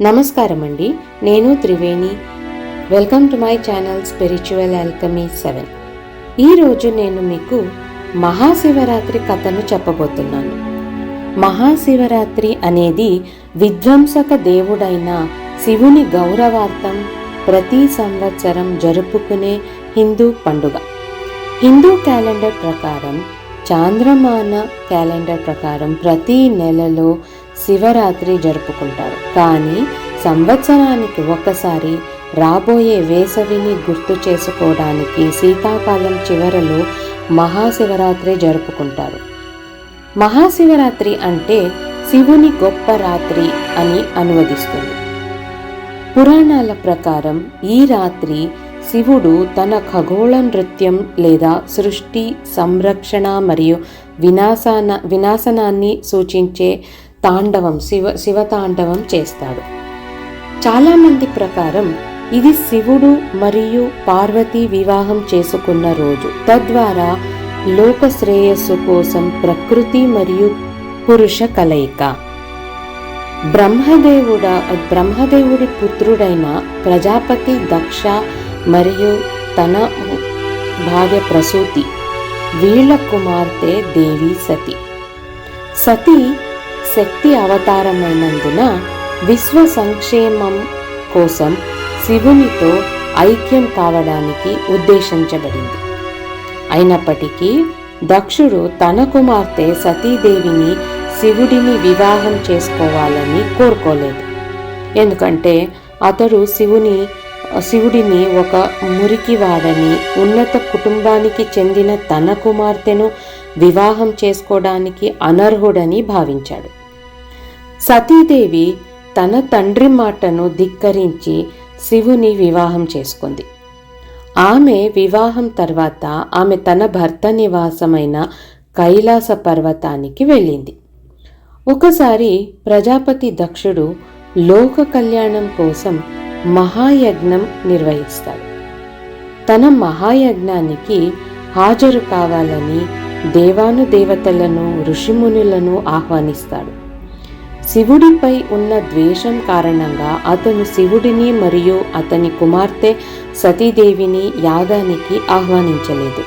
నమస్కారం అండి నేను Triveni. Welcome to my channel spiritual alchemy seven. ఈరోజు నేను మీకు మహాశివరాత్రి కథను చెప్పబోతున్నాను. మహాశివరాత్రి అనేది విధ్వంసక దేవుడైన శివుని గౌరవార్థం ప్రతి సంవత్సరం జరుపుకునే హిందూ పండుగ. హిందూ క్యాలెండర్ ప్రకారం చాంద్రమాన క్యాలెండర్ ప్రకారం ప్రతి నెలలో శివరాత్రి జరుపుకుంటారు. కానీ సంవత్సరానికి ఒకసారి రాబోయే వేసవిని గుర్తు చేసుకోవడానికి శీతాకాలం చివరలో మహాశివరాత్రి జరుపుకుంటారు. మహాశివరాత్రి అంటే శివుని గొప్ప రాత్రి అని అనువదిస్తుంది. పురాణాల ప్రకారం ఈ రాత్రి శివుడు తన ఖగోళ నృత్యం లేదా సృష్టి సంరక్షణ మరియు వినాశాన వినాశనాన్ని సూచించే తాండవం శివ శివతాండవం చేస్తాడు. చాలామంది ప్రకారం ఇది శివుడు మరియు పార్వతి వివాహం చేసుకున్న రోజు. తద్వారా లోక శ్రేయస్సు కోసం ప్రకృతి మరియు పురుష కలయిక. బ్రహ్మదేవుడ బ్రహ్మదేవుడి పుత్రుడైన ప్రజాపతి దక్ష మరియు తన భార్య ప్రసూతి వీళ్ళ కుమార్తె దేవి సతి. సతి శక్తి అవతారమైనందున విశ్వ సంక్షేమం కోసం శివునితో ఐక్యం కావడానికి ఉద్దేశించబడింది. అయినప్పటికీ దక్షుడు తన కుమార్తె సతీదేవిని శివుడిని వివాహం చేసుకోవాలని కోరుకోలేదు. ఎందుకంటే అతడు శివుని శివుడిని ఒక మురికివాడని ఉన్నత కుటుంబానికి చెందిన తన కుమార్తెను వివాహం చేసుకోవడానికి అనర్హుడని భావించాడు. సతీదేవి తన తండ్రి మాటను ధిక్కరించి శివుని వివాహం చేసుకుంది. ఆమె వివాహం తర్వాత ఆమె తన భర్త నివాసమైన కైలాస పర్వతానికి వెళ్ళింది. ఒకసారి ప్రజాపతి దక్షుడు లోక కళ్యాణం కోసం మహాయజ్ఞం నిర్వహిస్తాడు. తన మహాయజ్ఞానికి హాజరు కావాలని దేవాను దేవతలను ఋషిమునులను ఆహ్వానిస్తాడు. శివుడిపై ఉన్న ద్వేషం కారణంగా అతను శివుడిని మరియు అతని కుమార్తె సతీదేవిని యాగానికి ఆహ్వానించలేదు.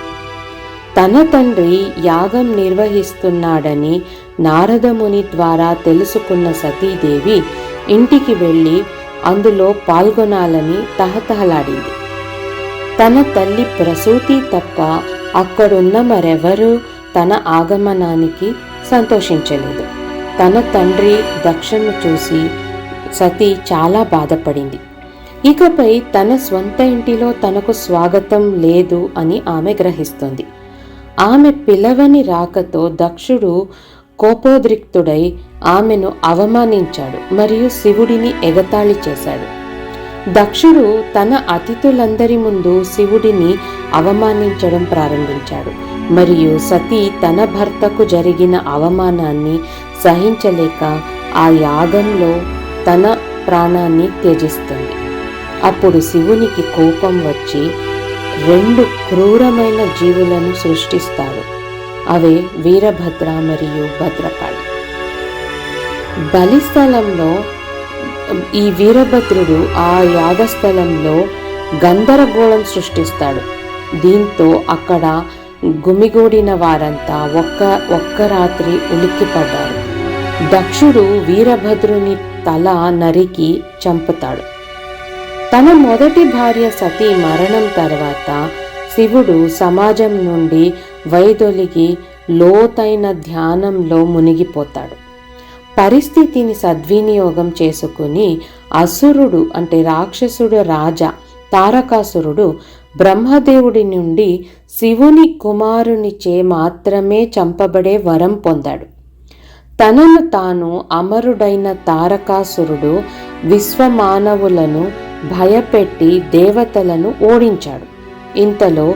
తన తండ్రి యాగం నిర్వహిస్తున్నాడని నారదముని ద్వారా తెలుసుకున్న సతీదేవి ఇంటికి వెళ్ళి అందులో పాల్గొనాలని తహతహలాడింది. తన తల్లి ప్రసూతి తప్ప అక్కడున్న మరెవరూ తన ఆగమనానికి సంతోషించలేదు. తన తండ్రి దక్షను చూసి సతీ చాలా బాధపడింది. ఇకపై తన స్వంత ఇంటిలో తనకు స్వాగతం లేదు అని ఆమె గ్రహిస్తుంది. ఆమె పిలవని రాకతో దక్షుడు కోపోద్రిక్తుడై ఆమెను అవమానించాడు మరియు శివుడిని ఎగతాళి చేశాడు. దక్షుడు తన అతిథులందరి ముందు శివుడిని అవమానించడం ప్రారంభించాడు. మరియు సతీ తన భర్తకు జరిగిన అవమానాన్ని సహించలేక ఆ యాగంలో తన ప్రాణాన్ని త్యజిస్తుంది. అప్పుడు శివునికి కోపం వచ్చి రెండు క్రూరమైన జీవులను సృష్టిస్తాడు. అవే వీరభద్ర మరియు భద్రకాళి. బలిస్థలంలో ఈ వీరభద్రుడు ఆ యాగస్థలంలో గందరగోళం సృష్టిస్తాడు. దీంతో అక్కడ గుమిగూడిన వారంతా ఒక్క ఒక్క రాత్రి ఉలిక్కిపడ్డారు. దక్షుడు వీరభద్రుని తల నరికి చంపుతాడు. తన మొదటి భార్య సతీ మరణం తర్వాత శివుడు సమాజం నుండి వైదొలిగి లోతైన ధ్యానంలో మునిగిపోతాడు. పరిస్థితిని సద్వినియోగం చేసుకుని అసురుడు అంటే రాక్షసుడు రాజా తారకాసురుడు బ్రహ్మదేవుడి నుండి శివుని కుమారునిచే మాత్రమే చంపబడే వరం పొందాడు. తనను తాను అమరుడైన తారకాసురుడు విశ్వమానవులను భయపెట్టి దేవతలను ఓడించాడు. ఇంతలో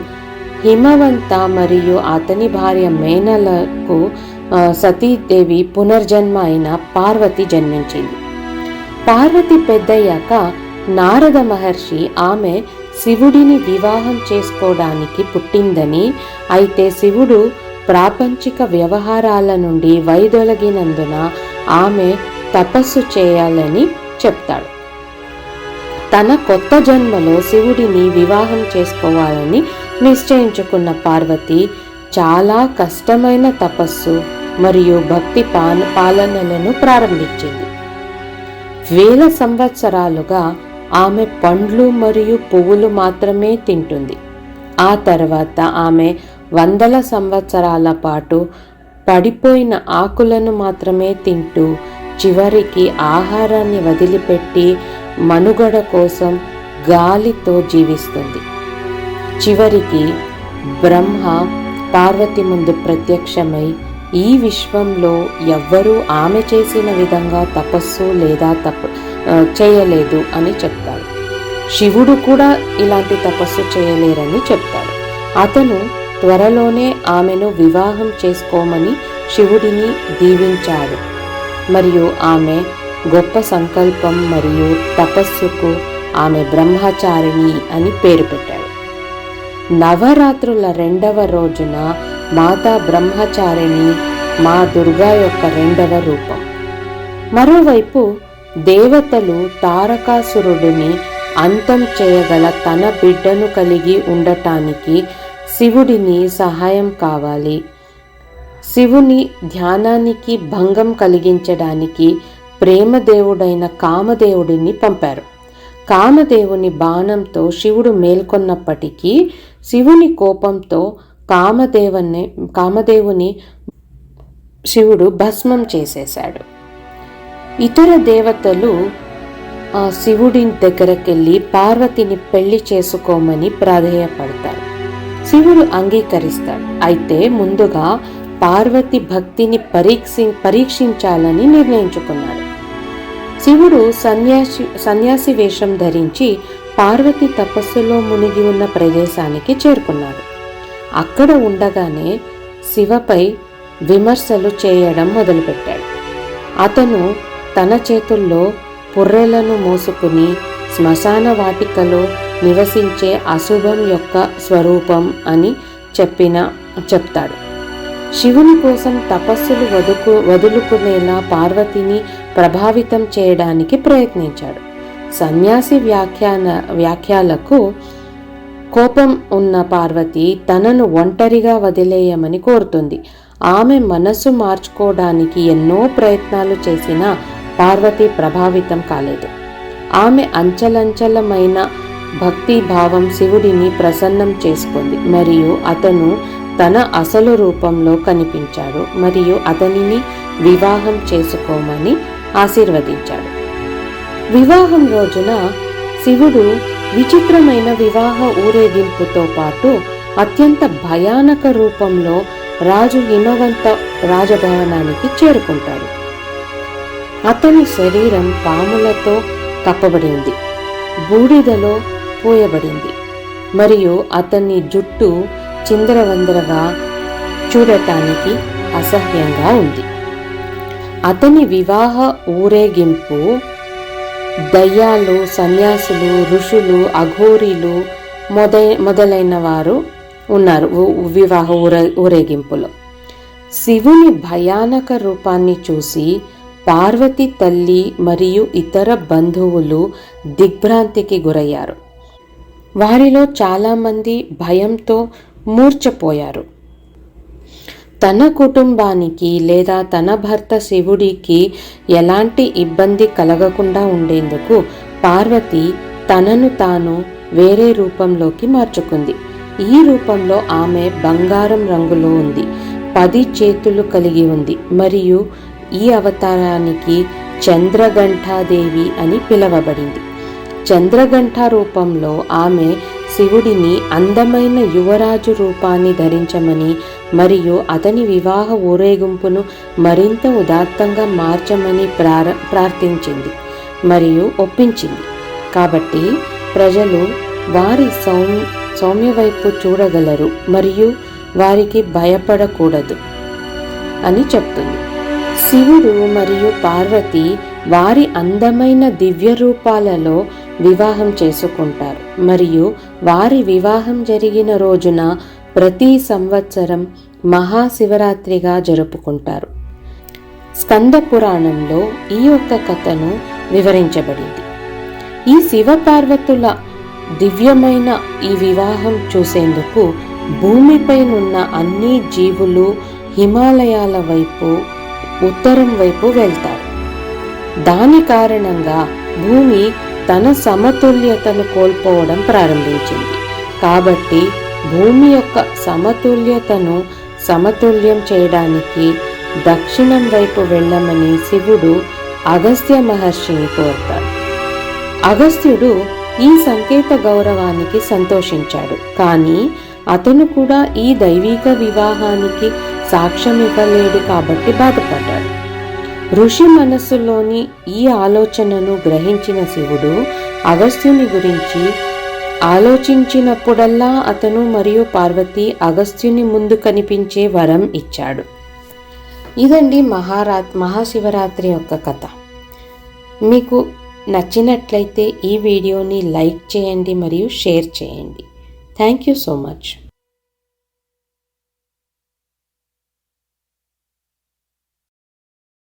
హిమవంత మరియు అతని భార్య మేనలకు సతీదేవి పునర్జన్మ అయిన పార్వతి జన్మించింది. పార్వతి పెద్దయ్యాక నారద మహర్షి ఆమె శివుడిని వివాహం చేసుకోవడానికి పుట్టిందని అయితే శివుడు ప్రాపంచిక వ్యవహారాల నుండి వైదొలగినందున ఆమె తపస్సు చేయాలని చెప్తాడు. తన కొత్త జన్మలో శివుడిని వివాహం చేసుకోవాలని నిశ్చయించుకున్న పార్వతి చాలా కష్టమైన తపస్సు మరియు భక్తి పాన పాలనలను ప్రారంభించింది. వేల సంవత్సరాలుగా ఆమె పండ్లు మరియు పువ్వులు మాత్రమే తింటుంది. ఆ తర్వాత ఆమె వందల సంవత్సరాల పాటు పడిపోయిన ఆకులను మాత్రమే తింటూ చివరికి ఆహారాన్ని వదిలిపెట్టి మనుగడ కోసం గాలితో జీవిస్తుంది. చివరికి బ్రహ్మ పార్వతి ముందు ప్రత్యక్షమై ఈ విశ్వంలో ఎవ్వరూ ఆమె చేసిన విధంగా తపస్సు లేదా తప చేయలేదు అని చెప్తాడు. శివుడు కూడా ఇలాంటి తపస్సు చేయలేరని చెప్తాడు. అతను త్వరలోనే ఆమెను వివాహం చేసుకోమని శివుడిని దీవించాడు. మరియు ఆమె గొప్ప సంకల్పం మరియు తపస్సుకు ఆమె బ్రహ్మచారిణి అని పేరు పెట్టాడు. నవరాత్రుల రెండవ రోజున మాతా బ్రహ్మచారిణి మా దుర్గా యొక్క రెండవ రూపం. మరోవైపు దేవతలు తారకాసురుడిని అంతం చేయగల తన బిడ్డను కలిగి ఉండటానికి శివుడిని సహాయం కావాలి. శివుని ధ్యానానికి భంగం కలిగించడానికి ప్రేమదేవుడైన కామదేవుడిని పంపారు. కామదేవుని బాణంతో శివుడు మేల్కొన్నప్పటికీ శివుని కోపంతో కామదేవుని కామదేవుని శివుడు భస్మం చేసేశాడు. ఇతర దేవతలు ఆ శివుడి దగ్గరకెళ్ళి పార్వతిని పెళ్ళి చేసుకోమని ప్రాధేయపడతారు. శివుడు అంగీకరిస్తాడు. అయితే ముందుగా పార్వతి భక్తిని పరీక్షి పరీక్షించాలని నిర్ణయించుకున్నాడు. శివుడు సన్యాసి సన్యాసి వేషం ధరించి పార్వతి తపస్సులో మునిగి ఉన్న ప్రదేశానికి చేరుకున్నాడు. అక్కడ ఉండగానే శివపై విమర్శలు చేయడం మొదలుపెట్టాడు. అతను తన చేతుల్లో పుర్రెలను మోసుకుని శ్మశాన వాటికలో నివసించే అశుభం యొక్క స్వరూపం అని చెప్పిన చెప్తాడు. శివుని కోసం తపస్సులు వదుకు వదులుకునేలా పార్వతిని ప్రభావితం చేయడానికి ప్రయత్నించాడు. సన్యాసి వ్యాఖ్యాన వ్యాఖ్యలకు కోపం ఉన్న పార్వతి తనను ఒంటరిగా వదిలేయమని కోరుతుంది. ఆమె మనస్సు మార్చుకోవడానికి ఎన్నో ప్రయత్నాలు చేసినా పార్వతి ప్రభావితం కాలేదు. ఆమె అంచలంచలమైన భక్తి భావం శివుడిని ప్రసన్నం చేసుకుంది. మరియు అతను తన అసలు రూపంలో కనిపించాడు. మరియు అతనిని వివాహం చేసుకోమని ఆశీర్వదించాడు. వివాహం రోజున శివుడు విచిత్రమైన వివాహ ఊరేగింపుతో పాటు అత్యంత భయానక రూపంలో రాజు హిమవంత రాజభవనానికి చేరుకుంటాడు. అతని శరీరం పాములతో కప్పబడింది. బూడిదలో పోయబడింది. మరియు అతని జుట్టు చిందరవందరగా చూడటానికి అసహ్యంగా ఉంది. అతని వివాహ ఊరేగింపు దయ్యాలు సన్యాసులు ఋషులు అఘోరీలు మొదై మొదలైన వారు ఉన్నారు వివాహ ఊరే ఊరేగింపులో. శివుని భయానక రూపాన్ని చూసి పార్వతి తల్లి మరియు ఇతర బంధువులు దిగ్భ్రాంతికి గురయ్యారు. వారిలో చాలామంది భయంతో మూర్చపోయారు తన కుటుంబానికి లేదా తన భర్త శివుడికి ఎలాంటి ఇబ్బంది కలగకుండా ఉండేందుకు పార్వతి తనను తాను వేరే రూపంలోకి మార్చుకుంది. ఈ రూపంలో ఆమె బంగారం రంగులో ఉంది. పది చేతులు కలిగి ఉంది. మరియు ఈ అవతారానికి చంద్రగంఠాదేవి అని పిలువబడింది. చంద్రగంట రూపంలో ఆమె శివుడిని అందమైన యువరాజు రూపాన్ని ధరించమని మరియు అతని వివాహ ఊరేగింపును మరింత ఉదాత్తంగా మార్చమని ప్రార ప్రార్థించింది మరియు ఒప్పించింది. కాబట్టి ప్రజలు వారి సౌమ్ సౌమ్య వైపు చూడగలరు మరియు వారికి భయపడకూడదు అని చెప్తుంది. శివుడు మరియు పార్వతి వారి అందమైన దివ్య రూపాలలో వివాహం చేసుకుంటారు. మరియు వారి వివాహం జరిగిన రోజున ప్రతి సంవత్సరం మహాశివరాత్రిగా జరుపుకుంటారు. స్కంద పురాణంలో ఈ యొక్క కథను వివరించబడింది. ఈ శివపార్వతుల దివ్యమైన ఈ వివాహం చూసేందుకు భూమిపైనున్న అన్ని జీవులు హిమాలయాల వైపు ఉత్తరం వైపు వెళ్తారు. దాని కారణంగా భూమి తన సమతుల్యతను కోల్పోవడం ప్రారంభించింది. కాబట్టి భూమి యొక్క సమతుల్యతను సమతుల్యం చేయడానికి దక్షిణం వైపు వెళ్ళమని శివుడు అగస్త్య మహర్షిని కోరుతాడు. అగస్త్యుడు ఈ సంకేత గౌరవానికి సంతోషించాడు. కానీ అతను కూడా ఈ దైవిక వివాహానికి సాక్ష్యం ఇవ్వలేడు కాబట్టి బాధపడ్డాడు. ఋషి మనస్సులోని ఈ ఆలోచనను గ్రహించిన శివుడు అగస్త్యుని గురించి ఆలోచించినప్పుడల్లా అతను మరియు పార్వతి అగస్త్యుని ముందు కనిపించే వరం ఇచ్చాడు. ఇదండి మహారా మహాశివరాత్రి యొక్క కథ. మీకు నచ్చినట్లయితే ఈ వీడియోని లైక్ చేయండి మరియు షేర్ చేయండి. Thank you so much.